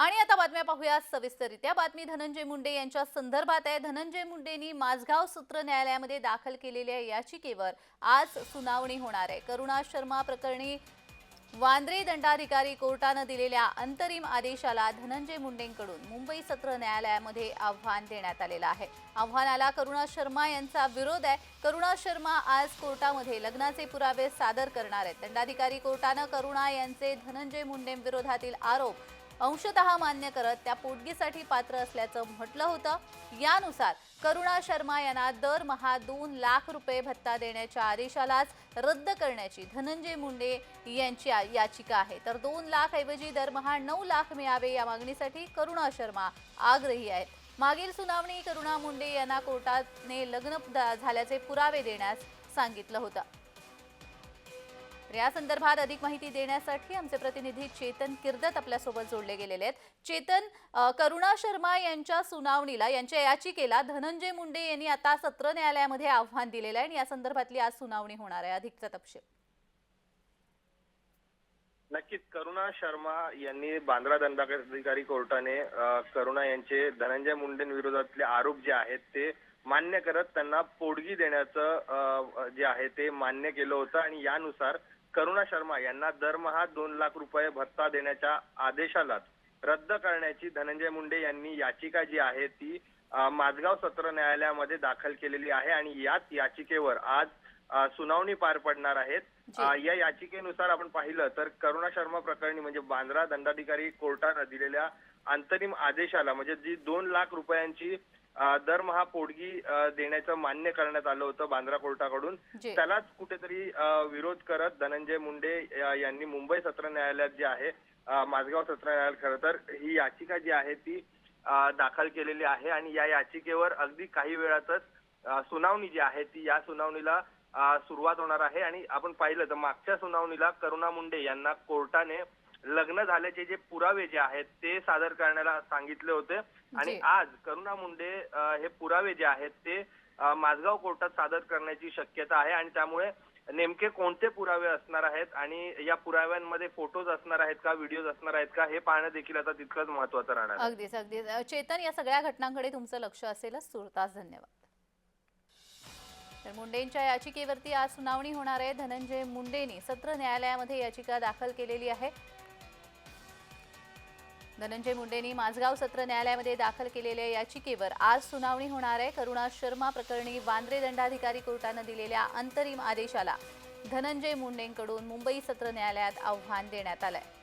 आणि आता बातम्या पाहूया सविस्तरित्या बातमी धनंजय मुंडे यांच्या संदर्भात आहे. धनंजय मुंडेंनी माझगाव सत्र न्यायालयामध्ये दाखल केलेल्या याचिकेवर आज सुनावणी होणार आहे. करुणा शर्मा प्रकरणी वांद्रे दंडाधिकारी कोर्टानं दिलेल्या अंतरिम आदेशाला धनंजय मुंडेंकडून मुंबई सत्र न्यायालयामध्ये आव्हान देण्यात आलेलं आहे. आव्हानाला करुणा शर्मा यांचा विरोध आहे. करुणा शर्मा आज कोर्टामध्ये लग्नाचे पुरावे सादर करणार आहेत. दंडाधिकारी कोर्टानं करुणा यांचे धनंजय मुंडेंविरोधातील आरोप अंशतः मान्य करत त्या पोटगीसाठी पात्र असल्याचं म्हटलं होतं. यानुसार करुणा शर्मा यांना दरमहा दोन लाख रुपये भत्ता देण्याच्या आदेशालाच रद्द करण्याची धनंजय मुंडे यांची याचिका आहे. तर दोन लाख ऐवजी दरमहा नऊ लाख मिळावे या मागणीसाठी करुणा शर्मा आग्रही आहेत. मागील सुनावणी करुणा मुंडे यांना कोर्टाने लग्न द- झाल्याचे पुरावे देण्यास सांगितलं होतं. या संदर्भात अधिक माहिती देण्यासाठी आमचे प्रतिनिधी चेतन किर्दत आपल्यासोबत जोडले गेलेले आहेत. चेतन करुणा शर्मा यांच्या सुनावणीला यांच्या याचिकेला धनंजय मुंडे यांनी आता सत्र न्यायालयामध्ये आव्हान दिलेलं आहे आणि या संदर्भातली आज सुनावणी होणार आहे. अधिकचा तपशील. नक्कीच करुणा शर्मा यांनी बांद्रा दंडाधिकारी कोर्टाने करुणा यांचे धनंजय मुंडेंविरोधातले आरोप जे आहेत ते मान्य करत त्यांना पोडगी देण्याचं जे आहे ते मान्य केलं होतं आणि यानुसार करुणा शर्मा यांना दरमहा दोन लाख रुपये भत्ता देण्याच्या आदेशालाच रद्द करण्याची धनंजय मुंडे यांनी याचिका जी आहे ती माझगाव सत्र न्यायालयामध्ये दाखल केलेली आहे आणि याच याचिकेवर आज सुनावणी पार पडणार आहेत. या याचिकेनुसार आपण पाहिलं तर करुणा शर्मा प्रकरणी म्हणजे बांद्रा दंडाधिकारी कोर्टानं दिलेल्या अंतरिम आदेशाला म्हणजे जी दोन लाख रुपयांची दरमहा पोटगी देण्याचं मान्य करण्यात आलं होतं बांद्रा कोर्टाकडून. त्यालाच कुठेतरी विरोध करत धनंजय मुंडे यांनी मुंबई सत्र न्यायालयात जे आहे माझगाव सत्र न्यायालयात खरं तर ही याचिका जी आहे ती दाखल केलेली आहे. आणि या याचिकेवर अगदी काही वेळातच सुनावणी जी आहे ती या सुनावणीला सुरुवात होणार आहे. आणि आपण पाहिलं तर मागच्या सुनावणीला करुणा मुंडे यांना कोर्टाने लग्न झाल्याचे जे पुरावे जे आहेत ते सादर करण्याला सांगितले होते. आणि. आज करुणा मुंडे हे पुरावे जे आहेत ते माझगाव कोर्टात सादर करण्याची शक्यता आहे आणि त्यामुळे नेमके कोणते पुरावे असणार आहेत आणि या पुराव्यांमध्ये फोटोज असणार आहेत का व्हिडिओज असणार आहेत का हे पाहणं देखील आता तितकंच महत्वाचं राहणार. अगदीच अगदीच. चेतन या सगळ्या घटनांकडे तुमचं लक्ष असेलच. तुर्तास धन्यवाद. तर मुंडेंच्या याचिकेवरती आज सुनावणी होणार आहे. धनंजय मुंडेंनी सत्र न्यायालयामध्ये याचिका दाखल केलेली आहे. धनंजय मुंडेंनी माझगाव सत्र न्यायालयामध्ये दाखल केलेल्या याचिकेवर आज सुनावणी होणार आहे. करुणा शर्मा प्रकरणी वांद्रे दंडाधिकारी कोर्टानं दिलेल्या अंतरिम आदेशाला धनंजय मुंडेंकडून मुंबई सत्र न्यायालयात आव्हान देण्यात आलं आहे